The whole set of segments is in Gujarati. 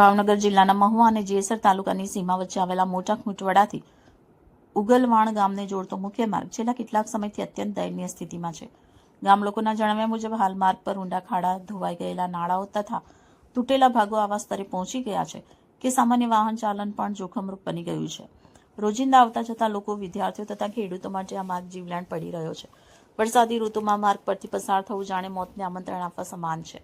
ભાવનગર જિલ્લાના મહુવા અને જેસર તાલુકાની સીમા વચ્ચે આવેલા મોટા ખૂંટવડાથી ઉગલવાણ ગામને જોડતો મુખ્ય માર્ગ છેલ્લા કેટલાક સમયથી અત્યંત દયનીય સ્થિતિમાં છે. ગામ લોકોના જણાવ્યા મુજબ, હાલ માર્ગ પર ઊંડા ખાડા, ધોવાઈ ગયેલા નાળાઓ તથા તૂટેલા ભાગો આવા સ્તરે પહોંચી ગયા છે કે સામાન્ય વાહન ચાલન પણ જોખમરૂપ બની ગયું છે. રોજિંદા આવતા જતા લોકો, વિદ્યાર્થીઓ તથા ખેડૂતો માટે આ માર્ગ જીવલેણ પડી રહ્યો છે. વરસાદી ઋતુમાં માર્ગ પરથી પસાર થવું જાણે મોતને આમંત્રણ આપવા સમાન છે.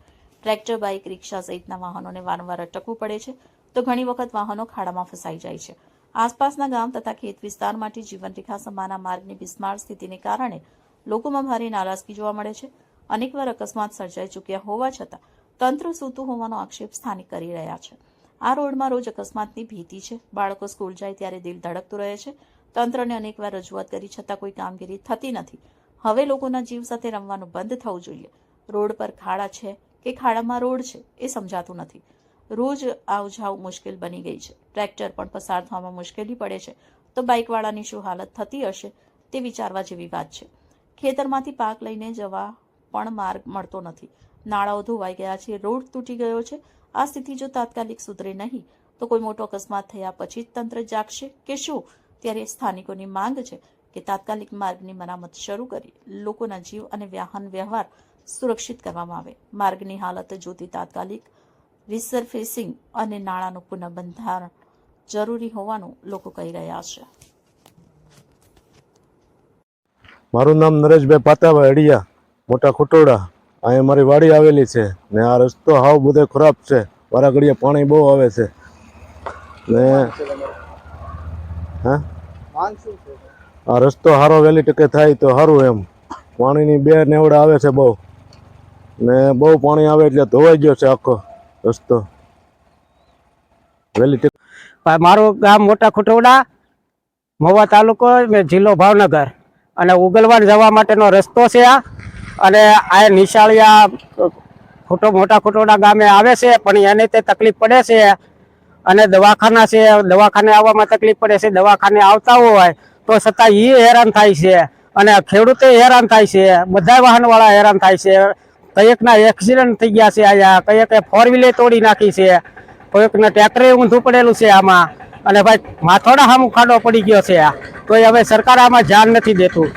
ટ્રેક્ટર, બાઇક, રિક્ષા સહિતના વાહનોને વારંવાર અટકવું પડે છે તો ઘણી વખત વાહનો ખાડામાં ફસાઈ જાય છે. આસપાસના ગામ તથા ખેત વિસ્તાર માટે જીવનરેખા સમાના માર્ગની બિસ્માર સ્થિતિને કારણે લોકોમાં ભારે નારાજગી જોવા મળે છે. અનેકવાર અકસ્માત સર્જાઈ ચૂક્યા હોવા છતાં તંત્ર સૂતું હોવાનો આક્ષેપ સ્થાનિક કરી રહ્યા છે. આ રોડમાં રોજ અકસ્માતની ભીતિ છે. બાળકો સ્કૂલ જાય ત્યારે દિલ ધડકતું રહે છે. તંત્રને અનેકવાર રજૂઆત કરી છતાં કોઈ કામગીરી થતી નથી. હવે લોકોના જીવ સાથે રમવાનું બંધ થવું જોઈએ. રોડ પર ખાડા છે. કે ખાડામાં રોડ છે, એ સમજાતું નથી. રોજ આવ જાવ મુશ્કેલ બની ગઈ છે. ટ્રેક્ટર પણ પસાર થવામાં મુશ્કેલી પડે છે. તો બાઇકવાળાની શું હાલત થતી હશે, તે વિચારવા જેવી વાત છે. ખેતરમાંથી પાક લઈને જવા પણ માર્ગ મળતો નથી. નાળાઓ ધોવાઈ ગયા છે, રોડ તૂટી ગયો છે. આ સ્થિતિ જો તાત્કાલિક સુધરે નહીં, તો કોઈ મોટો અકસ્માત થયા પછી જ તંત્ર જાગશે કે શું? ત્યારે સ્થાનિકોની માંગ છે કે તાત્કાલિક માર્ગની મરામત શરૂ કરી. લોકોના જીવ અને વાહન વ્યવહાર સુરક્ષિત કરવામાં આવે. માર્ગની હાલત જોતી તાત્કાલિક રિસર્ફેસિંગ અને નાણાંનું પુનઃબંધારણ જરૂરી હોવાનું લોકો કહી રહ્યા છે. મારું નામ નરેશભાઈ પાતાભાઈ અડિયા, મોટા ખોટોડા. અહીંયા મારી વાડી આવેલી છે ને આ રસ્તો હાવ બધો ખરાબ છે. વારા ઘડીએ પાણી બહુ આવે છે. ને હા? આ રસ્તો સારો વહેલી ટકે થાય તો સારું એમ. પાણીની બે નેવડા આવે છે બહુ. ને બહુ પાણી આવે એટલે ધોવાઈ ગયો છે આખો રસ્તો. મારું ગામ મોટા ખુટવડા, મહુવા તાલુકો જિલ્લો ભાવનગર. અને ઉગલવાન જવા માટેનો રસ્તો છે આ. અને આ નિશાળિયા, ખોટો, મોટા ખુટવડા ગામે આવે છે, પણ એને તે તકલીફ પડે છે. અને દવાખાના છે, દવાખાને આવવામાં તકલીફ પડે છે. દવાખાને આવતા હોય તો છતાં એ હેરાન થાય છે. અને ખેડૂતે હેરાન થાય છે. બધા વાહનવાળા હેરાન થાય છે. કયેકના એક્સિડન્ટ થઈ ગયા છે અહીંયા કયેકે ફોર વ્હીલે તોડી નાખી છે, કોઈકને ટ્રેક્ટરે ઊંધું પડેલું છે આમાં. અને ભાઈ, માથોડા સામું ખાડો પડી ગયો છે આ. તો હવે સરકાર આમાં ધ્યાન નથી દેતું.